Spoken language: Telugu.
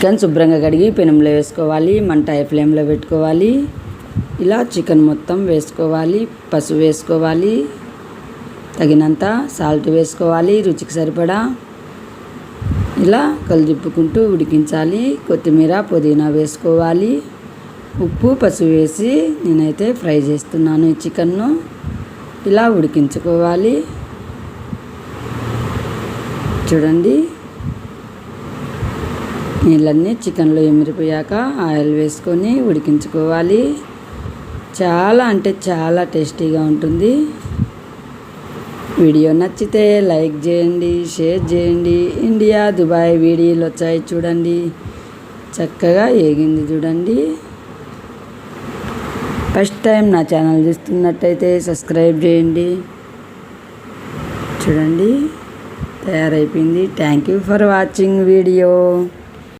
చికెన్ శుభ్రంగా కడిగి పెనంలో వేసుకోవాలి మంట హై ఫ్లేమ్లో పెట్టుకోవాలి. ఇలా చికెన్ మొత్తం వేసుకోవాలి పసుపు వేసుకోవాలి తగినంత సాల్ట్ వేసుకోవాలి రుచికి సరిపడా. ఇలా కలిదిప్పుకుంటూ ఉడికించాలి. కొత్తిమీర పుదీనా వేసుకోవాలి. ఉప్పు పసుపు వేసి నేనైతే ఫ్రై చేస్తున్నాను ఈ చికెన్ను. ఇలా ఉడికించుకోవాలి. చూడండి. నీళ్ళన్నీ చికెన్లో ఎమిరిపోయాక ఆయిల్ వేసుకొని ఉడికించుకోవాలి. చాలా అంటే చాలా టేస్టీగా ఉంటుంది. వీడియో నచ్చితే లైక్ చేయండి షేర్ చేయండి. ఇండియా దుబాయ్ వీడియోలు వచ్చాయి చూడండి. చక్కగా ఏగింది చూడండి. ఫస్ట్ టైం నా ఛానల్ చూస్తున్నట్టయితే సబ్స్క్రైబ్ చేయండి. చూడండి. తయారైపోయింది. Thank you for watching video.